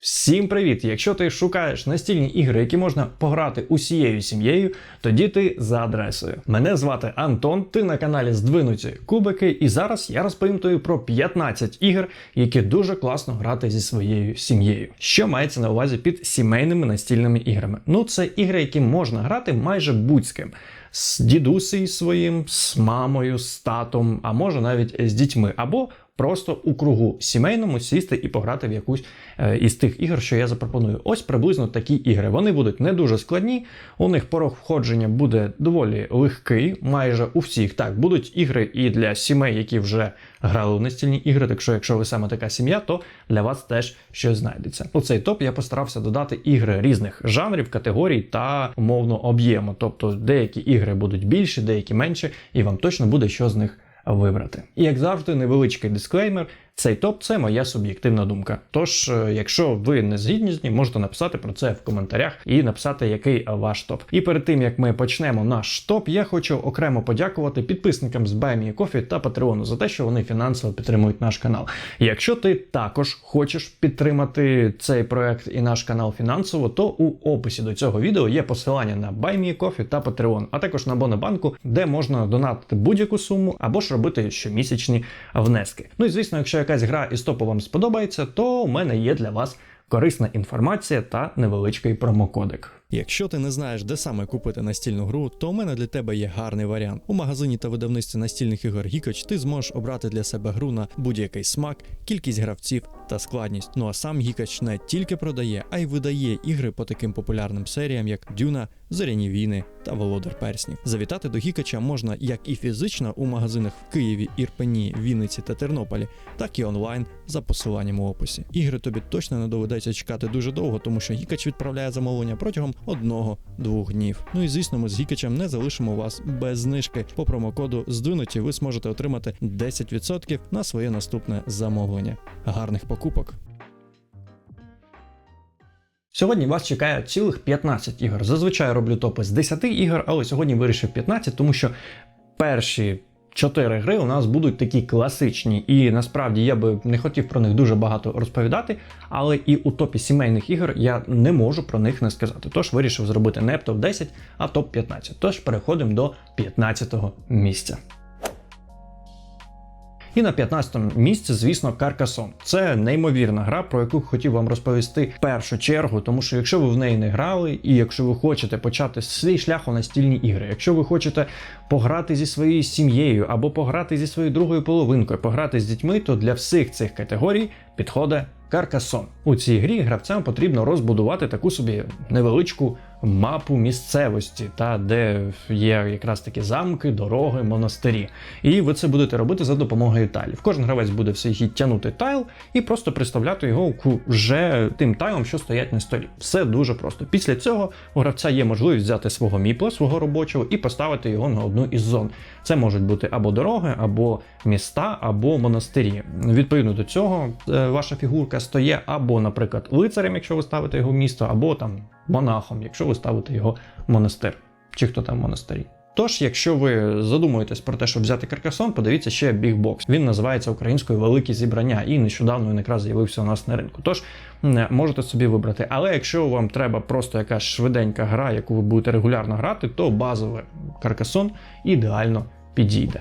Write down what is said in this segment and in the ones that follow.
Всім привіт! Якщо ти шукаєш настільні ігри, які можна пограти усією сім'єю, тоді ти за адресою. Мене звати Антон, ти на каналі Здвинуті Кубики, і зараз я розповім тобі про 15 ігор, які дуже класно грати зі своєю сім'єю. Що мається на увазі під сімейними настільними іграми? Ну, це ігри, які можна грати майже будь з ким. З дідусею своїм, з мамою, з татом, а може навіть з дітьми, або просто у кругу сімейному сісти і пограти в якусь е, із тих ігор, що я запропоную. Ось приблизно такі ігри. Вони будуть не дуже складні, у них порог входження буде доволі легкий, майже у всіх. Так, будуть ігри і для сімей, які вже грали в настільні ігри. Так що, якщо ви саме така сім'я, то для вас теж щось знайдеться. У цей топ я постарався додати ігри різних жанрів, категорій та умовно об'єму. Тобто деякі ігри будуть більші, деякі менші, і вам точно буде що з них вибрати. І як завжди, невеличкий дисклеймер. Цей топ це моя суб'єктивна думка. Тож, е, якщо ви не згідні з ним, можете написати про це в коментарях і написати, який ваш топ. І перед тим як ми почнемо наш топ, я хочу окремо подякувати підписникам з BuyMeCoffee та Patreon за те, що вони фінансово підтримують наш канал. Якщо ти також хочеш підтримати цей проект і наш канал фінансово, то у описі до цього відео є посилання на BuyMeCoffee та Patreon, а також на Бонобанку, де можна донатити будь-яку суму або ж робити щомісячні внески. Ну і звісно, якщо якась гра із топу вам сподобається, то у мене є для вас корисна інформація та невеличкий промокодик. Якщо ти не знаєш, де саме купити настільну гру, то у мене для тебе є гарний варіант. У магазині та видавництві настільних ігор Гікоч ти зможеш обрати для себе гру на будь-який смак, кількість гравців та складність. Ну а сам Гікоч не тільки продає, а й видає ігри по таким популярним серіям, як Дюна, Зоряні війни та Володар Перснів. Завітати до Гікача можна як і фізично у магазинах в Києві, Ірпені, Вінниці та Тернополі, так і онлайн за посиланням у описі. Ігри тобі точно не доведеться чекати дуже довго, тому що Гікач відправляє замовлення протягом одного-двох днів. Ну і звісно, ми з Гікачем не залишимо вас без знижки. По промокоду здвинуті ви зможете отримати 10% на своє наступне замовлення. Гарних покупок! Сьогодні вас чекає цілих 15 ігор. Зазвичай роблю топи з 10 ігор, але сьогодні вирішив 15, тому що перші. Чотири гри у нас будуть такі класичні, і насправді я би не хотів про них дуже багато розповідати, але і у топі сімейних ігор я не можу про них не сказати. Тож вирішив зробити не топ 10, а топ 15. Тож переходимо до 15-го місця. І на 15-му місці, звісно, Каркасон. Це неймовірна гра, про яку хотів вам розповісти в першу чергу, тому що якщо ви в неї не грали, і якщо ви хочете почати свій шлях у настільні ігри, якщо ви хочете пограти зі своєю сім'єю або пограти зі своєю другою половинкою, пограти з дітьми, то для всіх цих категорій підходить Каркасон. У цій грі гравцям потрібно розбудувати таку собі невеличку мапу місцевості, та де є якраз такі замки, дороги, монастирі. І ви це будете робити за допомогою тайлів. Кожен гравець буде в свій хід тягнути тайл і просто представляти його вже тим тайлом, що стоять на столі. Все дуже просто. Після цього у гравця є можливість взяти свого міпла, свого робочого, і поставити його на одну із зон. Це можуть бути або дороги, або міста, або монастирі. Відповідно до цього, е, ваша фігурка стоє або, наприклад, лицарем, якщо ви ставите його місто, або там монахом, якщо ви ставите його монастир, чи хто там в монастирі. Тож, якщо ви задумуєтесь про те, щоб взяти каркасон, подивіться ще бігбокс. Він називається українською великі зібрання, і нещодавно він якраз з'явився у нас на ринку. Тож можете собі вибрати. Але якщо вам треба просто якась швиденька гра, яку ви будете регулярно грати, то базовий каркасон ідеально підійде.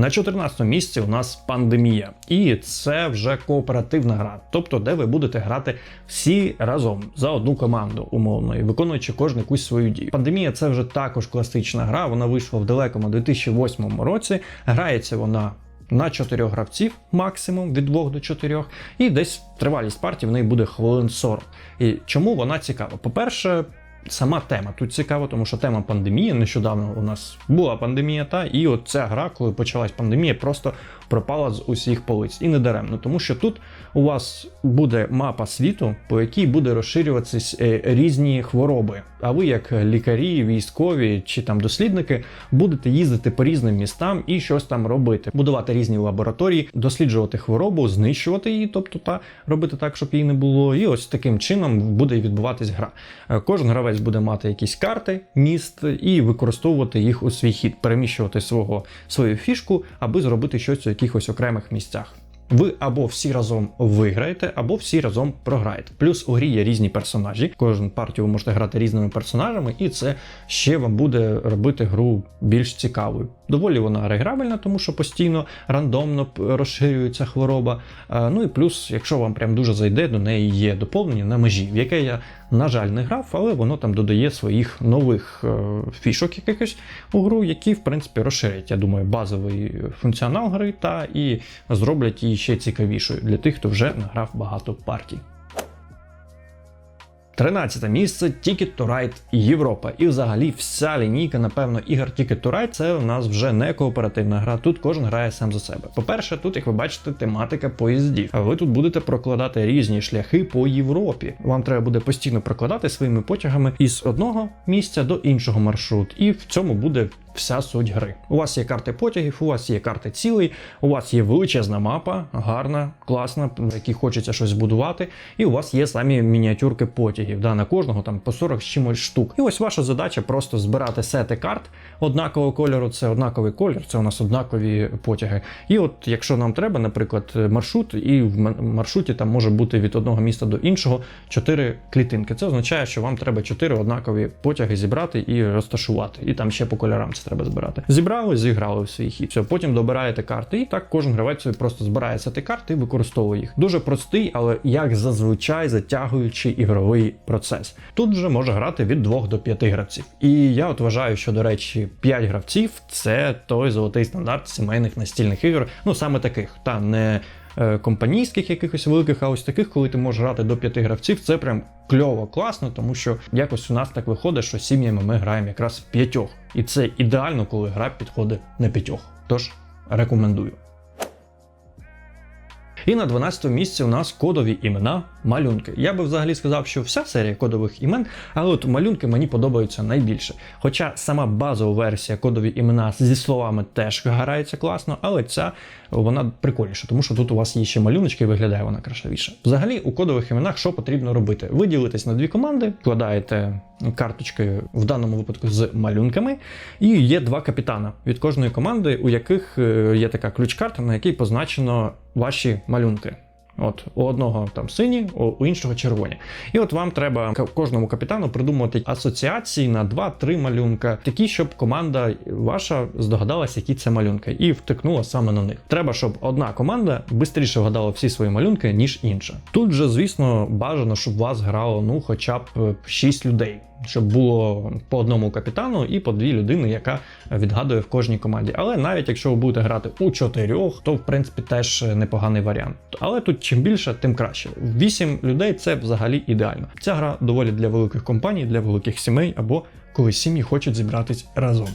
На 14 місці у нас пандемія, і це вже кооперативна гра, тобто де ви будете грати всі разом за одну команду, умовно, і виконуючи кожен якусь свою дію. Пандемія це вже також класична гра. Вона вийшла в далекому 2008 році. Грається вона. На 4 гравців максимум від 2 до 4, і десь тривалість партії в неї буде хвилин 40. І чому вона цікава? По-перше, Сама тема тут цікава, тому що тема пандемії. Нещодавно у нас була пандемія, та і от ця гра, коли почалась пандемія, просто пропала з усіх полиць. І не даремно, тому що тут у вас буде мапа світу, по якій буде розширюватися е, різні хвороби. А ви, як лікарі, військові чи там дослідники, будете їздити по різним містам і щось там робити, будувати різні лабораторії, досліджувати хворобу, знищувати її, тобто та робити так, щоб її не було. І ось таким чином буде відбуватись гра. Е, кожен гравець буде мати якісь карти, міст і використовувати їх у свій хід, переміщувати свого свою фішку, аби зробити щось у якихось окремих місцях. Ви або всі разом виграєте, або всі разом програєте. Плюс у грі є різні персонажі. Кожну партію ви можете грати різними персонажами, і це ще вам буде робити гру більш цікавою. Доволі вона реграбельна, тому що постійно рандомно розширюється хвороба. Е, Ну і плюс, якщо вам прям дуже зайде, до неї є доповнення на межі, в яке я, на жаль, не грав, але воно там додає своїх нових е, фішок якихось у гру, які, в принципі, розширять, я думаю, базовий функціонал гри та і зроблять її ще цікавішою для тих, хто вже награв багато партій. 13 місце Ticket to Ride Європа. І взагалі вся лінійка, напевно, ігор Ticket to Ride це у нас вже не кооперативна гра. Тут кожен грає сам за себе. По-перше, тут, як ви бачите, тематика поїздів. А ви тут будете прокладати різні шляхи по Європі. Вам треба буде постійно прокладати своїми потягами із одного місця до іншого маршрут. І в цьому буде вся суть гри. У вас є карти потягів, у вас є карти цілей, у вас є величезна мапа, гарна, класна, в якій хочеться щось збудувати, і у вас є самі мініатюрки потягів. Да, на кожного там по 40 з чимось штук. І ось ваша задача просто збирати сети карт однакового кольору. Це однаковий колір, це у нас однакові потяги. І от якщо нам треба, наприклад, маршрут, і в маршруті там може бути від одного міста до іншого 4 клітинки. Це означає, що вам треба 4 однакові потяги зібрати і розташувати. І там ще по кольорам це треба збирати. Зібрали, зіграли в свій хід. Все, потім добираєте карти, і так кожен гравець просто збирає сети карт і використовує їх. Дуже простий, але як зазвичай затягуючий ігровий процес. Тут вже може грати від 2 до 5 гравців. І я от вважаю, що, до речі, 5 гравців це той золотий стандарт сімейних настільних ігор. Ну саме таких, та не компанійських якихось великих, а ось таких, коли ти можеш грати до п'яти гравців, це прям кльово, класно, тому що якось у нас так виходить, що сім'ями ми граємо якраз в п'ятьох. І це ідеально, коли гра підходить на п'ятьох. Тож рекомендую. І на 12 місці у нас кодові імена малюнки. Я би взагалі сказав, що вся серія кодових імен, але от малюнки мені подобаються найбільше. Хоча сама базова версія кодові імена зі словами теж грається класно, але ця вона прикольніша, тому що тут у вас є ще малюночки і виглядає вона красивіше. Взагалі, у кодових іменах що потрібно робити? Ви ділитесь на дві команди, вкладаєте карточки в даному випадку з малюнками, і є два капітана від кожної команди, у яких е, є така ключ-карта, на якій позначено ваші малюнки. От у одного там сині, у іншого червоні. І от вам треба кожному капітану придумати асоціації на 2-3 малюнка, такі, щоб команда ваша здогадалася, які це малюнки, і втикнула саме на них. Треба, щоб одна команда швидше вгадала всі свої малюнки, ніж інша. Тут же, звісно, бажано, щоб вас грало ну, хоча б 6 людей. Щоб було по одному капітану і по дві людини, яка відгадує в кожній команді. Але навіть якщо ви будете грати у чотирьох, то в принципі теж непоганий варіант. Але тут чим більше, тим краще. Вісім людей це взагалі ідеально. Ця гра доволі для великих компаній, для великих сімей або коли сім'ї хочуть зібратись разом.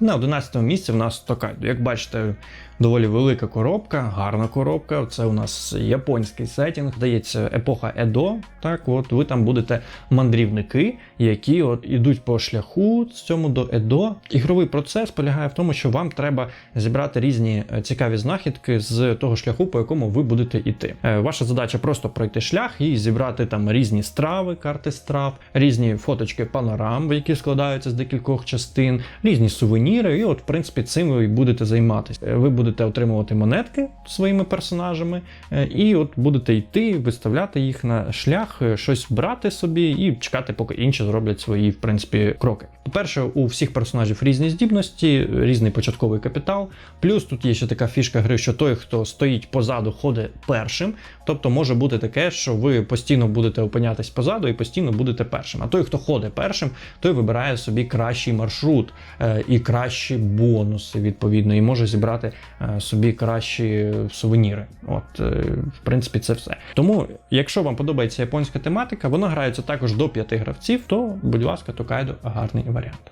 На 11 місці в нас Токайдо. Як бачите, доволі велика коробка, гарна коробка. Це у нас японський сетінг, здається, епоха Едо. Так, от ви там будете мандрівники, які от ідуть по шляху з цьому до Едо. Ігровий процес полягає в тому, що вам треба зібрати різні е, цікаві знахідки з того шляху, по якому ви будете йти. Е, Ваша задача просто пройти шлях і зібрати там різні страви, карти страв, різні фоточки панорам, які складаються з декількох частин, різні сувеніри. І от, в принципі, цим ви будете займатися. Е, Ви будете отримувати монетки своїми персонажами, е, і от будете йти, виставляти їх на шлях, е, щось брати собі і чекати, поки інші зроблять свої, в принципі, кроки. По-перше, у всіх персонажів різні здібності, різний початковий капітал. Плюс тут є ще така фішка гри, що той, хто стоїть позаду, ходить першим. Тобто може бути таке, що ви постійно будете опинятись позаду і постійно будете першим. А той, хто ходить першим, той вибирає собі кращий маршрут і кращі бонуси, відповідно, і може зібрати е, собі кращі сувеніри. От, е, в принципі, це все. Тому, якщо вам подобається японська тематика, вона грається також до п'яти гравців, то, будь ласка, Токайдо гарний варіант.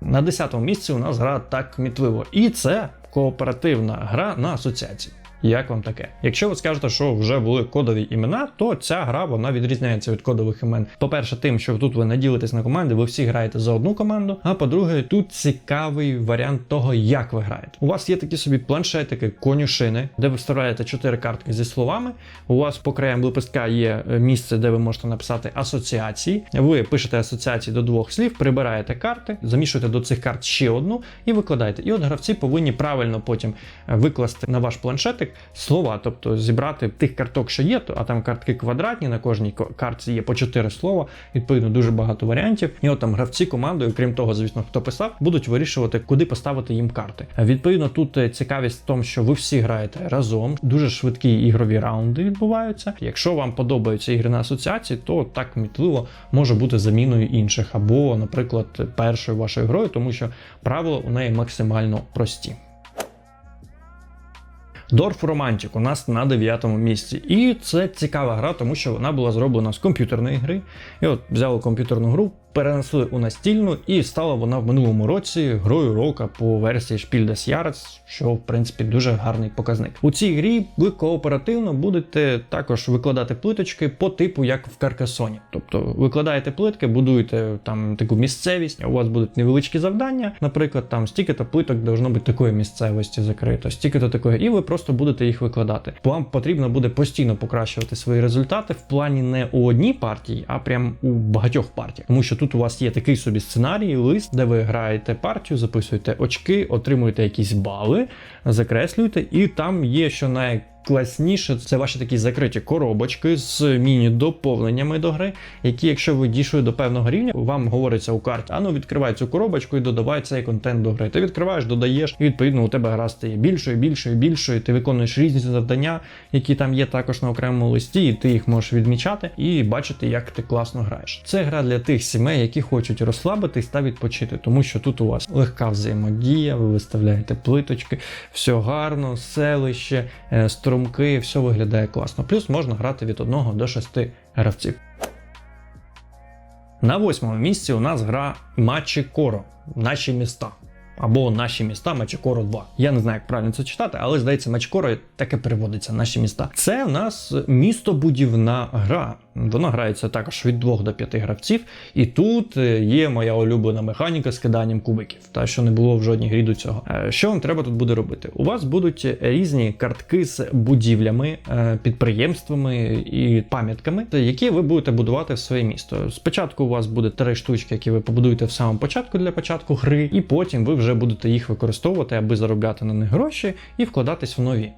На 10-му місці у нас гра так мітливо. І це кооперативна гра на асоціації. Як вам таке? Якщо ви скажете, що вже були кодові імена, то ця гра вона відрізняється від кодових імен. По-перше, тим, що тут ви не ділитесь на команди, ви всі граєте за одну команду. А по-друге, тут цікавий варіант того, як ви граєте. У вас є такі собі планшетики, конюшини, де ви вставляєте чотири картки зі словами. У вас по краям лепестка є е, місце, де ви можете написати асоціації. Ви пишете асоціації до двох слів, прибираєте карти, замішуєте до цих карт ще одну і викладаєте. І от гравці повинні правильно потім е, викласти на ваш планшетик слова, тобто зібрати тих карток, що є, а там картки квадратні, на кожній ко- картці є по 4 слова, відповідно, дуже багато варіантів. І от там гравці командою, крім того, звісно, хто писав, будуть вирішувати, куди поставити їм карти. Відповідно, тут е, цікавість в тому, що ви всі граєте разом, дуже швидкі ігрові раунди відбуваються. Якщо вам подобаються ігри на асоціації, то так мітливо може бути заміною інших, або, наприклад, першою вашою грою, тому що правила у неї максимально прості. Дорф Romantic у нас на 9 місці. І це цікава гра, тому що вона була зроблена з комп'ютерної гри. І от взяли комп'ютерну гру, перенесли у настільну, і стала вона в минулому році грою рока по версії Spiel des Jahres, що в принципі дуже гарний показник. У цій грі ви кооперативно будете також викладати плиточки по типу як в Каркасоні. Тобто викладаєте плитки, будуєте там таку місцевість, у вас будуть невеличкі завдання, наприклад, там стільки-то плиток должно бути такої місцевості закрито, стільки-то такої, і ви просто будете їх викладати. Вам потрібно буде постійно покращувати свої результати в плані не у одній партії, а прям у багатьох партіях. Тому що тут у вас є такий собі сценарій, лист, де ви граєте партію, записуєте очки, отримуєте якісь бали, закреслюєте, і там є що най класніше це ваші такі закриті коробочки з міні-доповненнями до гри, які, якщо ви дійшли до певного рівня, вам говориться у карті, а ну відкривай цю коробочку і додавай цей контент до гри. Ти відкриваєш, додаєш, і відповідно у тебе гра стає більшою, більшою, більшою. Ти виконуєш різні завдання, які там є також на окремому листі, і ти їх можеш відмічати і бачити, як ти класно граєш. Це гра для тих сімей, які хочуть розслабитись та відпочити, тому що тут у вас легка взаємодія, ви виставляєте плиточки, все гарно, селище, е, струмки, все виглядає класно. Плюс можна грати від 1 до 6 гравців. На восьмому місці у нас гра Матчі Коро, наші міста. Або наші міста Мачекоро 2. Я не знаю, як правильно це читати, але здається, Мачекоро таке переводиться наші міста. Це у нас містобудівна гра. Вона грається також від 2 до 5 гравців. І тут е, є моя улюблена механіка з киданням кубиків, та що не було в жодній грі до цього. Е, Що вам треба тут буде робити? У вас будуть різні картки з будівлями, е, підприємствами і пам'ятками, які ви будете будувати в своє місто. Спочатку у вас буде три штучки, які ви побудуєте в самому початку для початку гри, і потім ви вже будете їх використовувати, аби заробляти на них гроші і вкладатись в нові.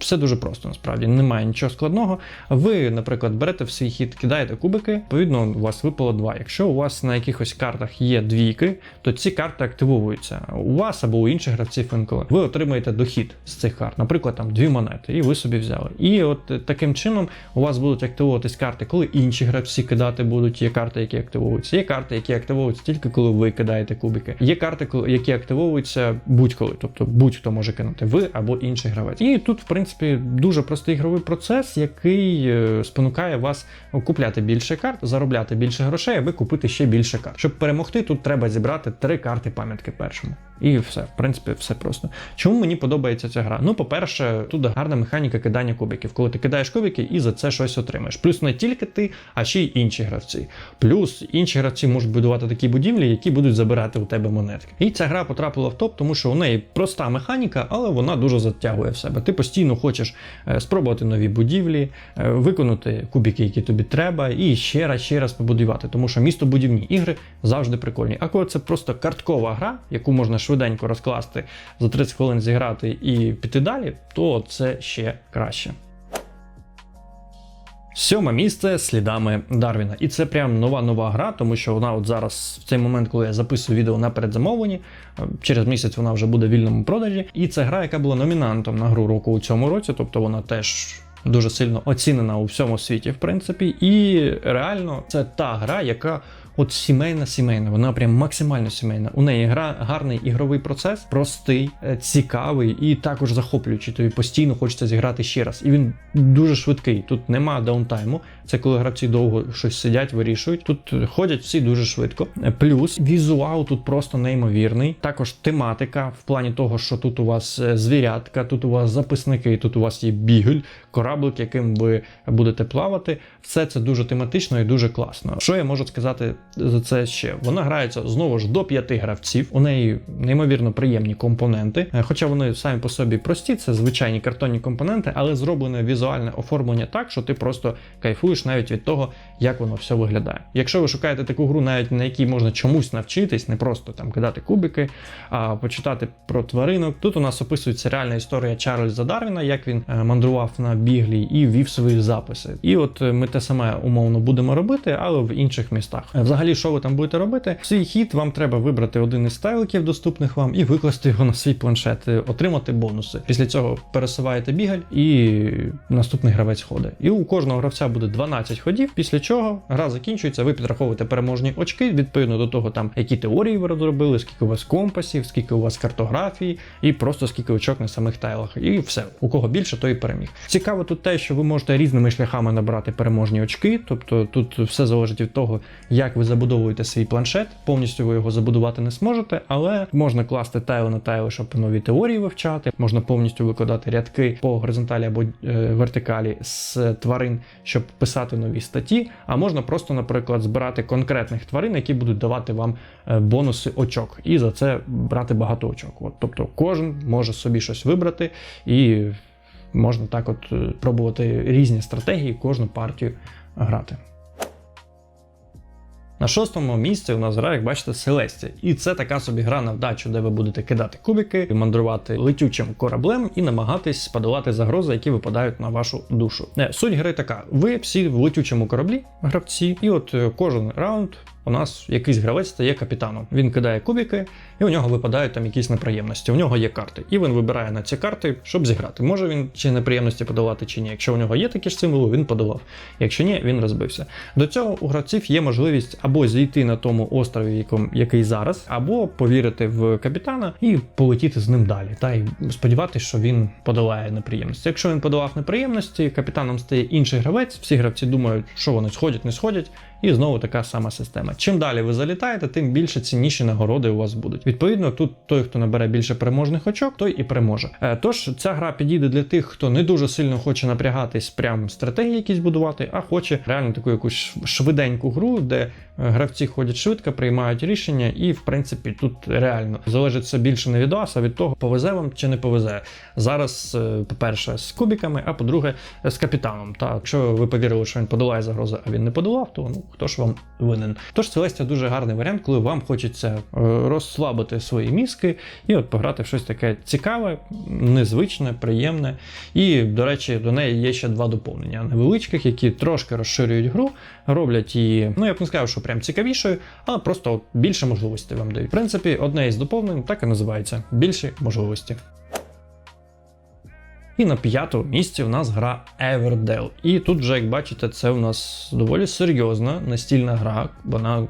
Все дуже просто, насправді немає нічого складного. Ви, наприклад, берете в свій хід, кидаєте кубики, відповідно, у вас випало два. Якщо у вас на якихось картах є двійки, то ці карти активовуються у вас або у інших гравців інколи. Ви отримаєте дохід з цих карт, наприклад, там дві монети, і ви собі взяли. І от е, таким чином у вас будуть активовуватись карти, коли інші гравці кидати будуть. Є карти, які активовуються. Є карти, які активовуються тільки коли ви кидаєте кубики. Є карти, які активовуються будь-коли, тобто будь-хто може кинути ви або інший гравець. І тут, в принципі, дуже простий ігровий процес, який е, спонукає вас купляти більше карт, заробляти більше грошей, аби купити ще більше карт. Щоб перемогти, тут треба зібрати три карти пам'ятки першому. І все, в принципі, все просто. Чому мені подобається ця гра? Ну, по-перше, тут гарна механіка кидання кубиків, коли ти кидаєш кубики і за це щось отримаєш. Плюс не тільки ти, а ще й інші гравці. Плюс інші гравці можуть будувати такі будівлі, які будуть забирати у тебе монетки. І ця гра потрапила в топ, тому що у неї проста механіка, але вона дуже затягує в себе. Ти постійно хочеш е, спробувати нові будівлі, е, виконати кубики, які тобі треба, і ще раз, ще раз побудувати. Тому що містобудівні ігри завжди прикольні. А коли це просто карткова гра, яку можна швиденько розкласти за 30 хвилин зіграти і піти далі, то це ще краще. Сьоме місце слідами Дарвіна. І це прям нова нова гра, тому що вона от зараз, в цей момент, коли я записую відео на передзамовленні, е, через місяць вона вже буде в вільному продажі. І це гра, яка була номінантом на гру року у цьому році, тобто вона теж. Дуже сильно оцінена у всьому світі, в принципі, і реально це та гра, яка от сімейна сімейна, вона прям максимально сімейна. У неї гра гарний ігровий процес, простий, е, цікавий і також захоплюючий. Тобі постійно хочеться зіграти ще раз. І він дуже швидкий. Тут нема даунтайму. Це коли гравці довго щось сидять, вирішують. Тут ходять всі дуже швидко. Е, Плюс візуал тут просто неймовірний. Також тематика в плані того, що тут у вас е, звірятка, тут у вас записники, тут у вас є бігель, кораблик, яким ви будете плавати. Все це дуже тематично і дуже класно. Що я можу сказати за це ще? Вона грається знову ж до п'яти гравців. У неї неймовірно приємні компоненти, Е, хоча вони самі по собі прості, це звичайні картонні компоненти, але зроблене візуальне оформлення так, що ти просто кайфуєш навіть від того, як воно все виглядає. Якщо ви шукаєте таку гру, навіть на якій можна чомусь навчитись, не просто там кидати кубики, а почитати про тваринок. Тут у нас описується реальна історія Чарльза Дарвіна, як він е, мандрував на біглі і вів свої записи. І от е, ми те саме умовно будемо робити, але в інших містах. Взагалі, що ви там будете робити? В свій хід вам треба вибрати один із стайликів, доступних вам, і викласти його на свій планшет, е, отримати бонуси. Після цього пересуваєте бігаль, і наступний гравець ходить. І у кожного гравця буде 12 ходів. Після чого гра закінчується, ви підраховуєте переможні очки відповідно до того, там які теорії ви розробили, скільки у вас компасів, скільки у вас картографії, і просто скільки очок на самих тайлах. І все. У кого більше, той і переміг. Цікаво тут те, що ви можете різними шляхами набрати переможні очки. Тобто тут все залежить від того, як ви забудовуєте свій планшет. Повністю ви його забудувати не зможете, але можна класти тайли на тайли, щоб нові теорії вивчати. Можна повністю викладати рядки по горизонталі або е, вертикалі з тварин, щоб писати нові статті. А можна просто, наприклад, збирати конкретних тварин, які будуть давати вам е, бонуси очок, і за це брати багато очок. От, тобто кожен може собі щось вибрати і. Можна так от е, пробувати різні стратегії, кожну партію грати. На шостому місці у нас гра, як бачите, Селестія. І це така собі гра на вдачу, де ви будете кидати кубики, мандрувати летючим кораблем і намагатись подолати загрози, які випадають на вашу душу. Не, суть гри така: ви всі в летючому кораблі, гравці, і от е, кожен раунд. У нас якийсь гравець стає капітаном. Він кидає кубики, і у нього випадають там якісь неприємності. У нього є карти, і він вибирає на ці карти, щоб зіграти. Може він чи неприємності подолати, чи ні. Якщо у нього є такі ж символи, він подолав. Якщо ні, він розбився. До цього у гравців є можливість або зійти на тому острові, який зараз, або повірити в капітана і полетіти з ним далі. Та й сподіватися, що він подолає неприємності. Якщо він подолав неприємності, капітаном стає інший гравець. Всі гравці думають, що вони сходять, не сходять. І знову така сама система. Чим далі ви залітаєте, тим більше цінніші нагороди у вас будуть. Відповідно, тут той, хто набере більше переможних очок, той і переможе. Е, Тож ця гра підійде для тих, хто не дуже сильно хоче напрягатись, прям стратегії якісь будувати, а хоче реально таку якусь швиденьку гру, де е, гравці ходять швидко, приймають рішення, і в принципі тут реально залежить все більше не від вас, а від того, повезе вам чи не повезе. Зараз, е, по-перше, з кубіками, а по-друге, з капітаном. Та якщо ви повірили, що він подолає загрози, а він не подолав, то ну хто ж вам винен? Тож Целестія дуже гарний варіант, коли вам хочеться е, розслабити свої мізки і от пограти в щось таке цікаве, незвичне, приємне. І, до речі, до неї є ще два доповнення невеличких, які трошки розширюють гру, роблять її, ну я б не сказав, що прям цікавішою, але просто більше можливостей вам дають. В принципі, одне із доповнень так і називається більші можливості. І на п'ятому місці у нас гра Everdell. І тут вже, як бачите, це у нас доволі серйозна настільна гра. Вона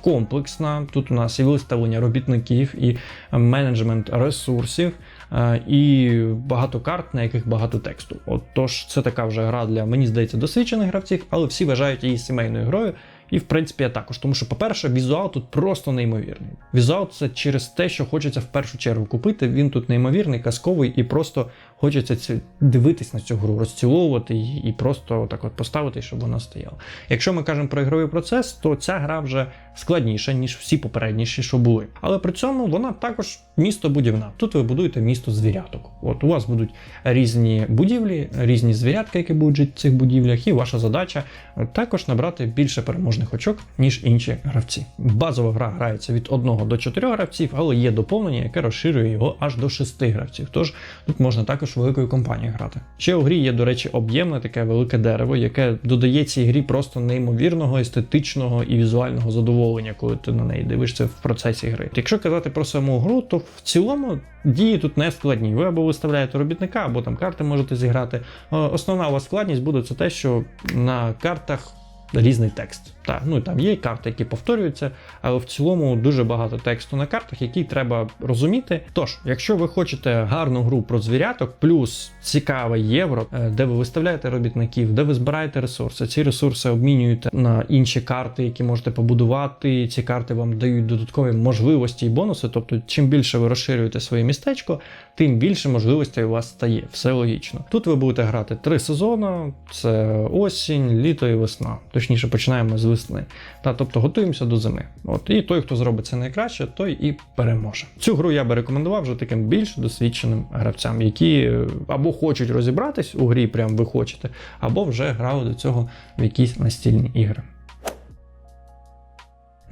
комплексна. Тут у нас і виставлення робітників, і менеджмент ресурсів, е, і багато карт, на яких багато тексту. От тож це така вже гра для, мені здається, досвідчених гравців, але всі вважають її сімейною грою. І в принципі я також, тому що, по-перше, візуал тут просто неймовірний. Візуал це через те, що хочеться в першу чергу купити. Він тут неймовірний, казковий, і просто хочеться ці, дивитись на цю гру, розціловувати її і просто так от поставити, щоб вона стояла. Якщо ми кажемо про ігровий процес, то ця гра вже складніша, ніж всі попередніші, що були. Але при цьому вона також місто будівна. Тут ви будуєте місто звіряток. От у вас будуть різні будівлі, різні звірятка, які будуть жити в цих будівлях, і ваша задача також набрати більше переможних очок, ніж інші гравці. Базова гра грається від 1 до 4 гравців, але є доповнення, яке розширює його аж до 6 гравців. Тож тут можна також великою компанією грати. Ще у грі є, до речі, об'ємне таке велике дерево, яке додає цій грі просто неймовірного, естетичного і візуального задоволення, коли ти на неї дивишся в процесі гри. Якщо казати про саму гру, то в цілому дії тут не складні. Ви або виставляєте робітника, або там карти можете зіграти. Е, Основна у вас складність буде це те, що на картах різний текст. Так, ну і там є карти, які повторюються, але в цілому дуже багато тексту на картах, який треба розуміти. Тож, якщо ви хочете гарну гру про звіряток, плюс цікаве євро, е, де ви виставляєте робітників, де ви збираєте ресурси, ці ресурси обмінюєте на інші карти, які можете побудувати. Ці карти вам дають додаткові можливості і бонуси. Тобто, чим більше ви розширюєте своє містечко, тим більше можливостей у вас стає. Все логічно. Тут ви будете грати три сезони: це осінь, літо і весна. Точніше, починаємо з весни. Та тобто готуємося до зими. От і той, хто зробить це найкраще, той і переможе. Цю гру я би рекомендував вже таким більш досвідченим гравцям, які е, або хочуть розібратись у грі, прям ви хочете, або вже грали до цього в якісь настільні ігри.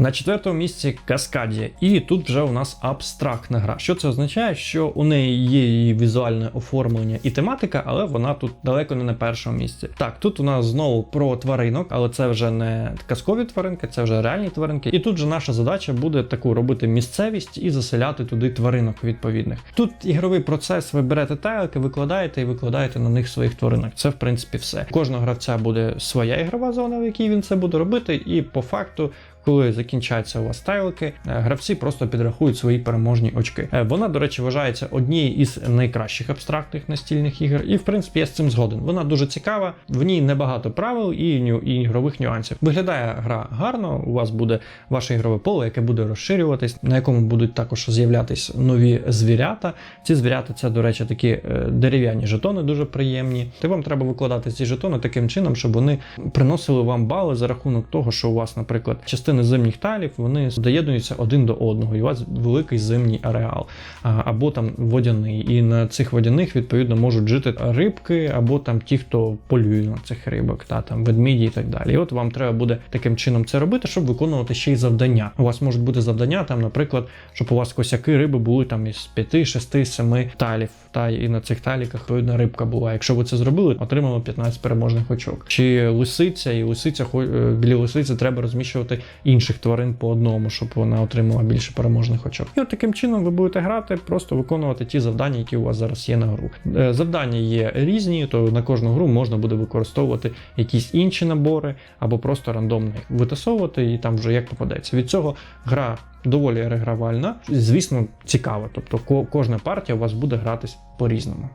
На четвертому місці Каскадія, і тут вже у нас абстрактна гра. Що це означає? Що у неї є її візуальне оформлення і тематика, але вона тут далеко не на першому місці. Так, тут у нас знову про тваринок, але це вже не казкові тваринки, це вже реальні тваринки. І тут же наша задача буде таку робити місцевість і заселяти туди тваринок відповідних. Тут ігровий процес, ви берете тайлики, викладаєте і викладаєте на них своїх тваринок. Це в принципі все. Кожного гравця буде своя ігрова зона, в якій він це буде робити, і по факту коли закінчаться у вас тайлики, е, гравці просто підрахують свої переможні очки. Е, Вона, до речі, вважається однією із найкращих абстрактних настільних ігор, і в принципі я з цим згоден. Вона дуже цікава, в ній небагато правил і, ігрових нюансів. Виглядає гра гарно. У вас буде ваше ігрове поле, яке буде розширюватись, на якому будуть також з'являтись нові звірята. Ці звірята це, до речі, такі е, дерев'яні жетони, дуже приємні. Ти вам треба викладати ці жетони таким чином, щоб вони приносили вам бали за рахунок того, що у вас, наприклад, частини зимніх талів вони доєднуються один до одного, і у вас великий зимній ареал, або там водяний. І на цих водяних відповідно можуть жити рибки, або там ті, хто полює на цих рибок, та там ведміді і так далі. І от вам треба буде таким чином це робити, щоб виконувати ще й завдання. У вас можуть бути завдання, там, наприклад, щоб у вас косяки риби були там із 5, 6, 7 талів. Та і на цих таліках відповідно рибка була. Якщо ви це зробили, отримали 15 переможних очок. Чи лисиця, і лисиця хо- е, біля лисиці треба розміщувати інших тварин по одному, щоб вона отримала більше переможних очок. І от таким чином ви будете грати, просто виконувати ті завдання, які у вас зараз є на гру. Е, Завдання є різні, то на кожну гру можна буде використовувати якісь інші набори або просто рандомно витасовувати і там вже як попадеться. Від цього гра доволі регравальна, звісно, цікава. Тобто ко- кожна партія у вас буде гратись по-різному.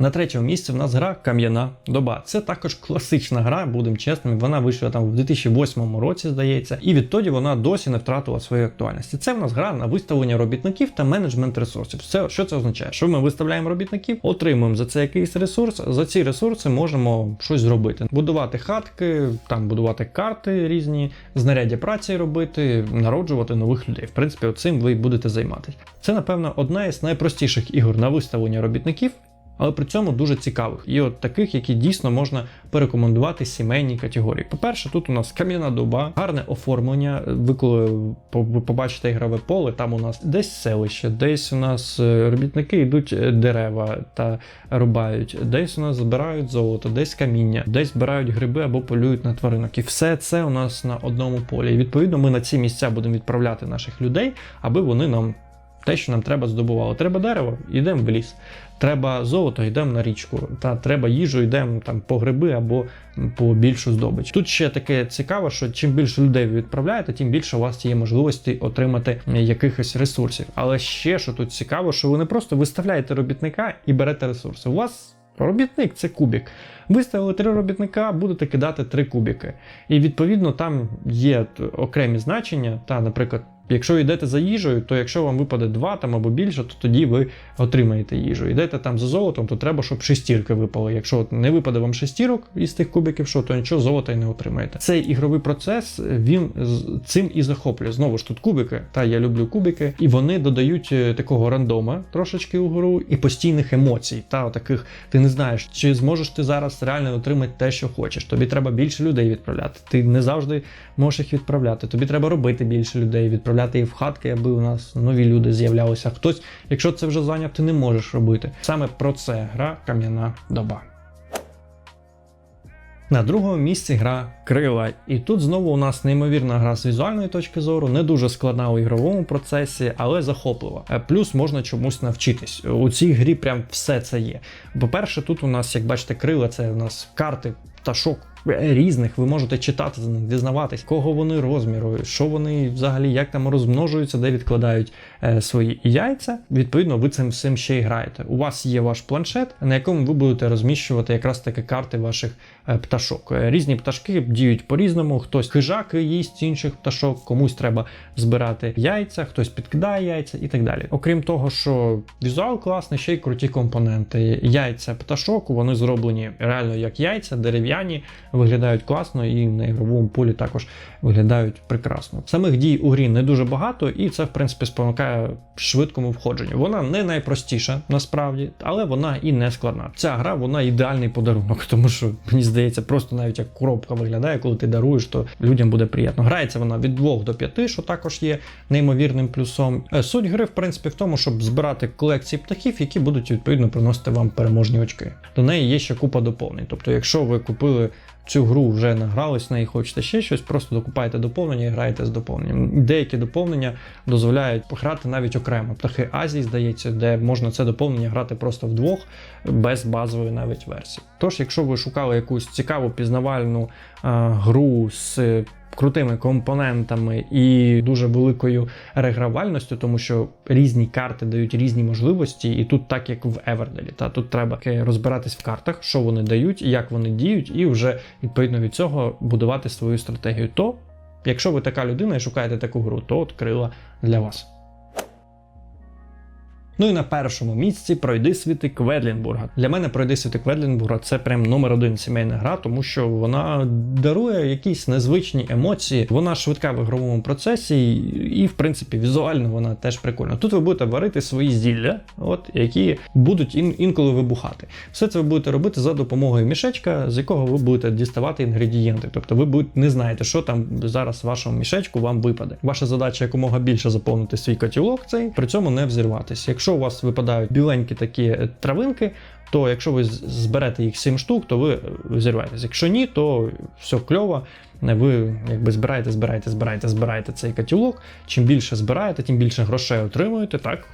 На третьому місці в нас гра Кам'яна доба. Це також класична гра, будемо чесними. Вона вийшла там в 2008 році, здається, і відтоді вона досі не втратила своєї актуальності. Це в нас гра на виставлення робітників та менеджмент ресурсів. Це що це означає? Що ми виставляємо робітників, отримуємо за це якийсь ресурс. За ці ресурси можемо щось зробити: будувати хатки, там будувати карти різні, знаряддя праці робити, народжувати нових людей. В принципі, цим ви будете займатися. Це, напевно, одна із найпростіших ігор на виставлення робітників але при цьому дуже цікавих. І от таких, які дійсно можна порекомендувати сімейній категорії. По-перше, тут у нас кам'яна доба, гарне оформлення. Ви коли побачите ігрове поле, там у нас десь селище, десь у нас е, робітники йдуть е, дерева та рубають, десь у нас збирають золото, десь каміння, десь збирають гриби або полюють на тваринок. І все це у нас на одному полі. І відповідно ми на ці місця будемо відправляти наших людей, аби вони нам. Те, що нам треба, здобувало. Треба дерево, йдемо в ліс. Треба золото, йдемо на річку. Та треба їжу, йдемо там по гриби або по більшу здобич. Тут ще таке цікаво, що чим більше людей ви відправляєте, тим більше у вас є можливості отримати якихось ресурсів. Але ще що тут цікаво, що ви не просто виставляєте робітника і берете ресурси. У вас робітник це кубік. Виставили три робітника, будете кидати три кубіки. І відповідно там є окремі значення. Та, наприклад, якщо йдете за їжею, то якщо вам випаде два там або більше, то тоді ви отримаєте їжу. Йдете там за золотом, то треба, щоб шестірки випали. Якщо не випаде вам шестірок із тих кубиків, що то нічого золота й не отримаєте. Цей ігровий процес він з- цим і захоплює. Знову ж тут кубики. Та я люблю кубики, і вони додають е, такого рандома трошечки у гру і постійних емоцій. Та таких ти не знаєш, чи зможеш ти зараз реально отримати те, що хочеш. Тобі треба більше людей відправляти. Ти не завжди можеш їх відправляти. Тобі треба робити більше людей, відправляти їх в хатки, аби у нас нові люди з'являлися. Хтось, якщо це вже зайняв, ти не можеш робити. Саме про це гра Кам'яна доба. На другому місці гра Крила. І тут знову у нас неймовірна гра з візуальної точки зору, не дуже складна у ігровому процесі, але захоплива. Е, Плюс можна чомусь навчитись. У цій грі прям все це є. По-перше, тут у нас, як бачите, крила це у нас карти пташок різних. Ви можете читати за них, дізнаватись, кого вони розміру, що вони взагалі як там розмножуються, де відкладають е, свої яйця. Відповідно, ви цим всім ще й граєте. У вас є ваш планшет, на якому ви будете розміщувати якраз таки карти ваших е, пташок. Е, Різні пташки діють по-різному. Хтось хижаки їсть інших пташок, комусь треба збирати яйця, хтось підкидає яйця і так далі. Окрім того, що візуал класний, ще й круті компоненти. Яйця пташок, вони зроблені реально як яйця, дерев'яні, виглядають класно і на ігровому полі також виглядають прекрасно. Самих дій у грі не дуже багато, і це в принципі спонукає швидкому входженню. Вона не найпростіша насправді, але вона і не складна. Ця гра вона ідеальний подарунок, тому що мені здається, просто навіть як коробка виглядає, коли ти даруєш, то людям буде приємно. Грається вона від 2 до 5, що також є неймовірним плюсом. Е, Суть гри, в принципі, в тому, щоб збирати колекції птахів, які будуть відповідно приносити вам переможні очки. До неї є ще купа доповнень. Тобто, якщо ви купили цю гру вже награлись на і хочете ще щось, просто докупаєте доповнення і граєте з доповненням. Деякі доповнення дозволяють грати навіть окремо. Птахи Азії, здається, де можна це доповнення грати просто вдвох, без базової навіть версії. Тож, якщо ви шукали якусь цікаву пізнавальну е, гру з крутими компонентами і дуже великою регравальністю, тому що різні карти дають різні можливості, і тут так як в Еверделі. Та тут треба розбиратись в картах, що вони дають, як вони діють, і вже відповідно від цього будувати свою стратегію. То, якщо ви така людина і шукаєте таку гру, то от крила для вас. Ну і на першому місці пройди світи Кведлінбурга. Для мене пройди світи Кведлінбурга це прям номер один сімейна гра, тому що вона дарує якісь незвичні емоції. Вона швидка в ігровому процесі, і, в принципі, візуально вона теж прикольна. Тут ви будете варити свої зілля, от які будуть ін- інколи вибухати. Все це ви будете робити за допомогою мішечка, з якого ви будете діставати інгредієнти. Тобто ви будете не знаєте, що там зараз в вашому мішечку вам випаде. Ваша задача якомога більше заповнити свій котілок цей, при цьому не взірватися. Якщо у вас випадають біленькі такі е, травинки, то якщо ви зберете їх 7 штук, то ви е. Якщо ні, то все кльово. Ви якби збираєте, збираєте, збираєте, збираєте цей катілок. Чим більше збираєте, тим більше грошей отримуєте. Так,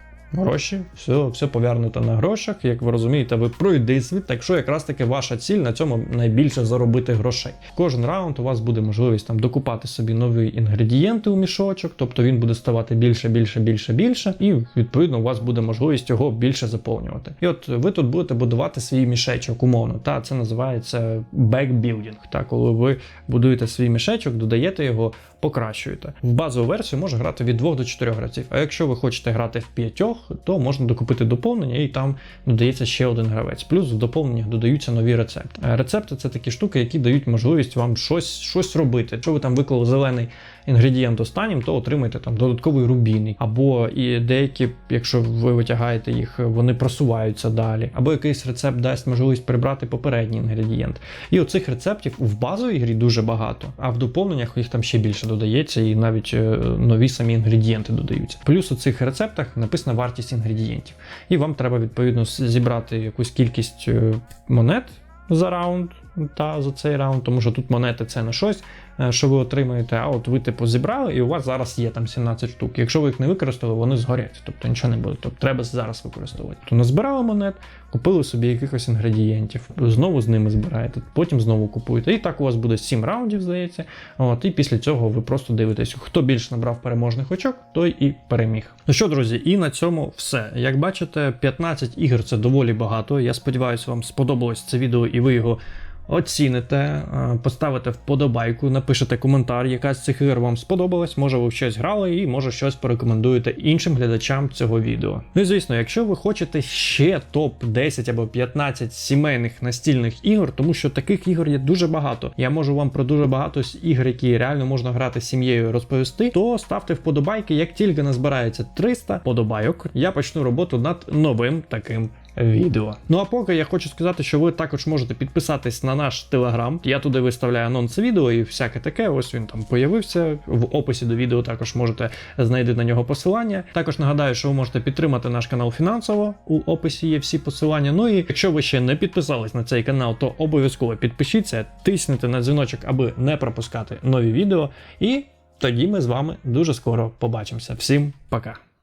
гроші, все, все повернуто на грошах. Як ви розумієте, ви пройди світ, так що якраз таки ваша ціль на цьому найбільше заробити грошей. Кожен раунд у вас буде можливість там докупати собі нові інгредієнти у мішочок, тобто він буде ставати більше, більше, більше, більше, і відповідно у вас буде можливість його більше заповнювати. І от ви тут будете будувати свій мішечок умовно. Та це називається бекбілдинг. Та коли ви будуєте свій мішечок, додаєте його, покращуєте. В базову версію може грати від 2 до 4 гравців. А якщо ви хочете грати в п'ятьох, то можна докупити доповнення, і там додається ще один гравець. Плюс в доповненнях додаються нові рецепти. Рецепти це такі штуки, які дають можливість вам щось, щось робити. Якщо ви там виклали зелений інгредієнт останнім, то отримаєте там додатковий рубінний. Або і деякі, якщо ви витягаєте їх, вони просуваються далі. Або якийсь рецепт дасть можливість прибрати попередній інгредієнт. І оцих рецептів в базовій грі дуже багато, а в доповненнях їх там ще більше додається, і навіть е, нові самі інгредієнти додаються. Плюс у цих рецептах написана вартість інгредієнтів. І вам треба відповідно зібрати якусь кількість е, монет за раунд та за цей раунд, тому що тут монети це не щось, е, що ви отримаєте. А от ви типу зібрали, і у вас зараз є там 17 штук. Якщо ви їх не використали, вони згорять, тобто нічого не буде. Тобто треба зараз використовувати. То назбирали монет, купили собі якихось інгредієнтів, знову з ними збираєте, потім знову купуєте. І так у вас буде 7 раундів, здається. От, і після цього ви просто дивитесь, хто більше набрав переможних очок, той і переміг. Ну що, друзі, і на цьому все. Як бачите, 15 ігор це доволі багато. Я сподіваюся, вам сподобалось це відео і ви його. Оціните, е, поставите вподобайку, напишете коментар, яка з цих ігор вам сподобалась, може ви щось грали і може щось порекомендуєте іншим глядачам цього відео. Ну і звісно, якщо ви хочете ще топ 10 або 15 сімейних настільних ігор, тому що таких ігор є дуже багато. Я можу вам про дуже багато ігор, які реально можна грати з сім'єю, розповісти, то ставте вподобайки, як тільки назбирається 300 подобайок, я почну роботу над новим таким відео. Ну а поки я хочу сказати, що ви також можете підписатись на наш телеграм. Я туди виставляю анонси відео і всяке таке. Ось він там появився. В описі до відео також можете знайти на нього посилання. Також нагадаю, що ви можете підтримати наш канал фінансово. У описі є всі посилання. Ну і якщо ви ще не підписались на цей канал, то обов'язково підпишіться, тиснете на дзвіночок, аби не пропускати нові відео. І тоді ми з вами дуже скоро побачимося. Всім пока!